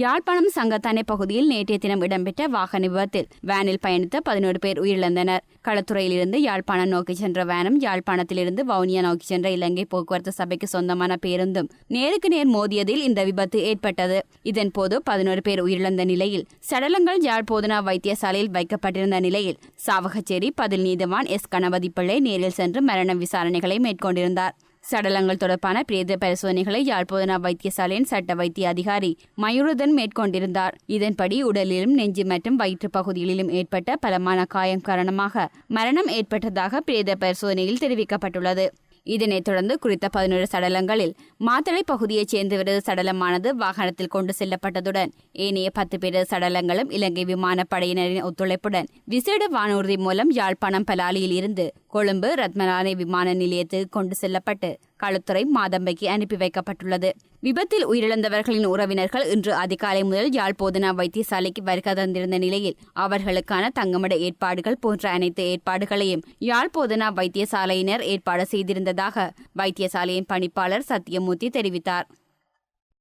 யாழ்ப்பாணம் சங்கத்தானை பகுதியில் நேற்றைய தினம் இடம்பெற்ற வாகன விபத்தில் வேனில் பயணித்த பதினோரு பேர் உயிரிழந்தனர். களத்துறையிலிருந்து யாழ்ப்பாணம் நோக்கி சென்ற வேனும் யாழ்ப்பாணத்திலிருந்து வவுனியா நோக்கி சென்ற இலங்கை போக்குவரத்து சபைக்கு சொந்தமான பேருந்தும் நேருக்கு நேர் மோதியதில் இந்த விபத்து ஏற்பட்டது. இதன்போது பதினோரு பேர் உயிரிழந்த நிலையில் சடலங்கள் யாழ் போதனா வைத்தியசாலையில் வைக்கப்பட்டிருந்த நிலையில் சாவகச்சேரி பதில் நீதிவான் எஸ். கணபதி பிள்ளை நேரில் சென்று மரண விசாரணைகளை மேற்கொண்டிருந்தார். சடலங்கள் தொடர்பான பிரேத பரிசோதனைகளை யாழ்ப்பாண வைத்தியசாலையின் சட்ட வைத்திய அதிகாரி மயூருதன் மேற்கொண்டிருந்தார். இதன்படி உடலிலும் நெஞ்சு மற்றும் வயிற்று பகுதிகளிலும் ஏற்பட்ட பலமான காயம் காரணமாக மரணம் ஏற்பட்டதாக பிரேத பரிசோதனையில் தெரிவிக்கப்பட்டுள்ளது. இதனைத் தொடர்ந்து குறித்த பதினோரு சடலங்களில் மாத்தளை பகுதியைச் சேர்ந்தவரது சடலமானது வாகனத்தில் கொண்டு செல்லப்பட்டதுடன் ஏனைய பத்து பேரது சடலங்களும் இலங்கை விமானப்படையினரின் ஒத்துழைப்புடன் விசேட வானூர்தி மூலம் யாழ்ப்பாணம் பலாலியில் இருந்து கொழும்பு ரத்மலானை விமான நிலையத்துக்கு கொண்டு செல்லப்பட்டு களுத்துறை மாதம்பைக்கு அனுப்பி வைக்கப்பட்டுள்ளது. விபத்தில் உயிரிழந்தவர்களின் உறவினர்கள் இன்று அதிகாலை முதல் யாழ் போதனா வைத்தியசாலைக்கு வருகை தந்திருந்த நிலையில் அவர்களுக்கான தங்குமிட ஏற்பாடுகள் போன்ற அனைத்து ஏற்பாடுகளையும் யாழ் போதனா வைத்தியசாலையினர் ஏற்பாடு செய்திருந்ததாக வைத்தியசாலையின் பணிப்பாளர் சத்தியமூர்த்தி தெரிவித்தார்.